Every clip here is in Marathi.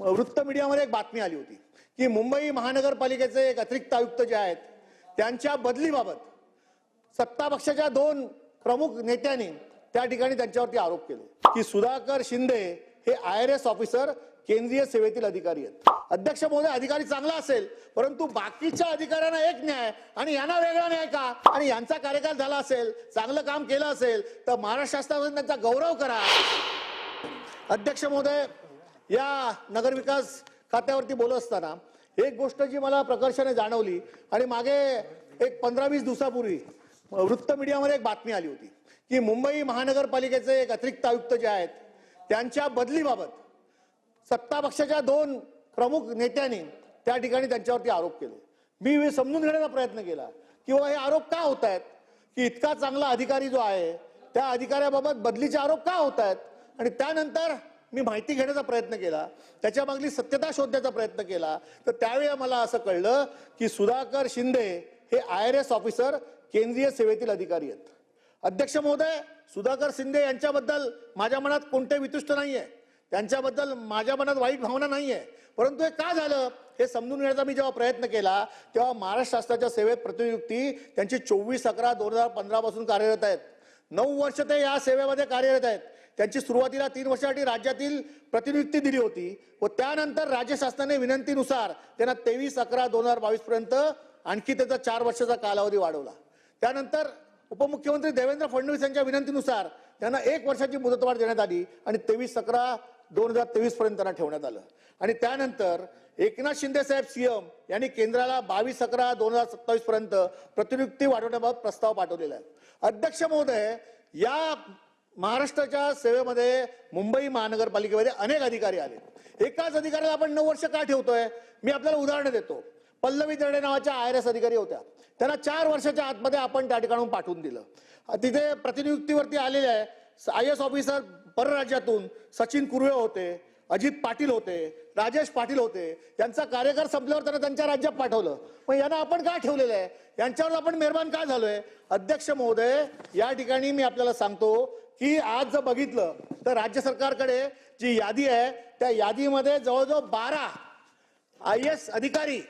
वृत्त मीडियामध्ये एक बातमी आली होती की मुंबई महानगरपालिकेचे एक अतिरिक्त आयुक्त जे आहेत त्यांच्या बदलीबाबत सत्ता पक्षाच्या दोन प्रमुख नेत्यांनी त्या ठिकाणी त्यांच्यावरती आरोप केले की सुधाकर शिंदे हे आय आर एस ऑफिसर केंद्रीय सेवेतील अधिकारी आहेत. अध्यक्ष महोदय अधिकारी चांगला असेल परंतु बाकीच्या अधिकाऱ्यांना एक न्याय आणि यांना वेगळा न्याय का? आणि यांचा कार्यकाल झाला असेल चांगलं काम केलं असेल तर महाराष्ट्र शासनामध्ये त्यांचा गौरव करा. अध्यक्ष महोदय या नगरविकास खात्यावरती बोलत असताना एक गोष्ट जी मला प्रकर्षाने जाणवली आणि मागे एक पंधरा वीस दिवसापूर्वी वृत्त मीडियामध्ये एक बातमी आली होती की मुंबई महानगरपालिकेचे एक अतिरिक्त आयुक्त जे आहेत त्यांच्या बदलीबाबत सत्ता पक्षाच्या दोन प्रमुख नेत्यांनी त्या ठिकाणी त्यांच्यावरती आरोप केले. मी समजून घेण्याचा प्रयत्न केला किंवा हे आरोप का होत आहेत की इतका चांगला अधिकारी जो आहे त्या अधिकाऱ्याबाबत बदलीचे आरोप का होत आहेत आणि त्यानंतर मी माहिती घेण्याचा प्रयत्न केला त्याच्या मागली सत्यता शोधण्याचा प्रयत्न केला तर त्यावेळी मला असं कळलं की सुधाकर शिंदे हे आय आर एस ऑफिसर केंद्रीय सेवेतील अधिकारी आहेत. अध्यक्ष महोदय सुधाकर शिंदे यांच्याबद्दल माझ्या मनात कोणते वितुष्ट नाही आहे त्यांच्याबद्दल माझ्या मनात वाईट भावना नाही आहे परंतु हे का झालं? हे समजून घेण्याचा मी जेव्हा प्रयत्न केला तेव्हा महाराष्ट्र शासनाच्या सेवेत प्रतिनियुक्ती त्यांची चोवीस अकरा दोन हजार पंधरापासून कार्यरत आहेत. नऊ वर्ष ते या सेवेमध्ये कार्यरत आहेत. त्यांची सुरुवातीला तीन वर्षासाठी राज्यातील प्रतिनियुक्ती दिली होती व त्यानंतर राज्य शासनाने विनंतीनुसार त्यांना तेवीस अकरा दोन हजार बावीस पर्यंत आणखी त्याचा चार वर्षाचा कालावधी वाढवला. त्यानंतर उपमुख्यमंत्री देवेंद्र फडणवीस यांच्या विनंतीनुसार त्यांना एक वर्षाची मुदतवाढ देण्यात आली आणि तेवीस अकरा दोन हजार तेवीस पर्यंत त्यांना ठेवण्यात आलं. आणि त्यानंतर एकनाथ शिंदे साहेब सीएम यांनी केंद्राला बावीस अकरा दोन हजार सत्तावीस पर्यंत प्रतिनियुक्ती वाढवण्याबाबत प्रस्ताव पाठवलेला आहे. अध्यक्ष महोदय या महाराष्ट्राच्या सेवेमध्ये मुंबई महानगरपालिकेमध्ये अनेक अधिकारी आले. एकाच अधिकाऱ्याला आपण नऊ वर्ष का ठेवतोय? मी आपल्याला उदाहरण देतो. पल्लवी दर्डे नावाच्या आय आर एस अधिकारी होत्या. त्यांना चार वर्षाच्या आतमध्ये आपण त्या ठिकाणून पाठवून दिलं. तिथे प्रतिनियुक्तीवरती आलेले आहे. आय एस ऑफिसर परराज्यातून सचिन कुर्वे होते अजित पाटील होते राजेश पाटील होते. यांचा कार्यकाळ संपल्यावर त्यांना त्यांच्या राज्यात पाठवलं. मग यांना आपण का ठेवलेलं आहे? यांच्यावर आपण मेहरबान का झालोय? अध्यक्ष महोदय या ठिकाणी मी आपल्याला सांगतो की आज जर बघितलं तर राज्य सरकारकडे जी यादी आहे त्या यादीमध्ये जवळजवळ बारा आय एस अधिकारी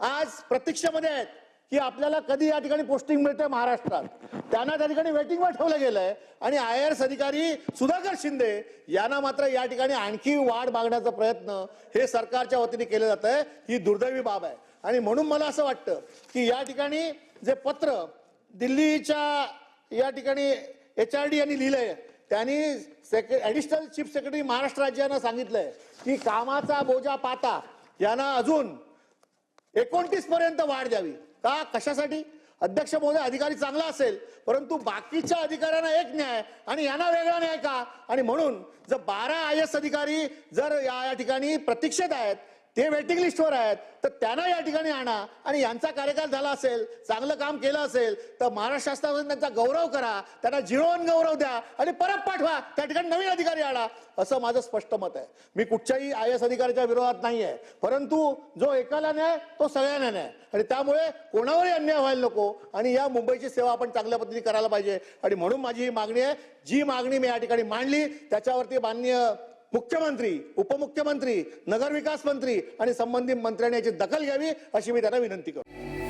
आज प्रतीक्षेमध्ये आहेत की आपल्याला कधी या ठिकाणी पोस्टिंग मिळते महाराष्ट्रात. त्यांना त्या ठिकाणी वेटिंगवर ठेवलं गेलंय आणि आय एस अधिकारी सुधाकर शिंदे यांना मात्र या ठिकाणी आणखी वाढ मागण्याचा प्रयत्न हे सरकारच्या वतीने केलं जात आहे ही दुर्दैवी बाब आहे. आणि म्हणून मला असं वाटतं की या ठिकाणी जे पत्र दिल्लीच्या या ठिकाणी एच आर डी यांनी लिहिलंय. त्यांनी सेक्रे ऍडिशनल चीफ सेक्रेटरी महाराष्ट्र राज्यानं सांगितलंय की कामाचा बोजा पाता यांना अजून एकोणतीस पर्यंत वाढ द्यावी. का? कशासाठी? अध्यक्ष महोदय अधिकारी चांगला असेल परंतु बाकीच्या अधिकाऱ्यांना एक न्याय आणि यांना वेगळा न्याय का? आणि म्हणून जर बारा आय एस अधिकारी जर या या ठिकाणी प्रतीक्षेत आहेत ते वेटिंग लिस्टवर आहेत. तर त्यांना या ठिकाणी आणा. आणि यांचा कार्यकाल झाला असेल चांगलं काम केलं असेल तर महाराष्ट्र शासनामध्ये त्यांचा गौरव करा. त्यांना जिरोवन गौरव द्या. आणि परत पाठवा. त्या ठिकाणी नवीन अधिकारी आणा. असं माझं स्पष्ट मत आहे. मी कुठच्याही आय एस अधिकाऱ्याच्या विरोधात नाही आहे परंतु जो एकाला न्याय तो सगळ्यांना न्याय. आणि त्यामुळे कोणावरही अन्याय व्हायला नको. आणि या मुंबईची सेवा आपण चांगल्या पद्धतीने करायला पाहिजे. आणि म्हणून माझी ही मागणी आहे. जी मागणी मी या ठिकाणी मांडली त्याच्यावरती माननीय मुख्यमंत्री उपमुख्यमंत्री नगरविकास मंत्री आणि संबंधित मंत्र्यांनी याची दखल घ्यावी अशी मी त्यांना विनंती करतो.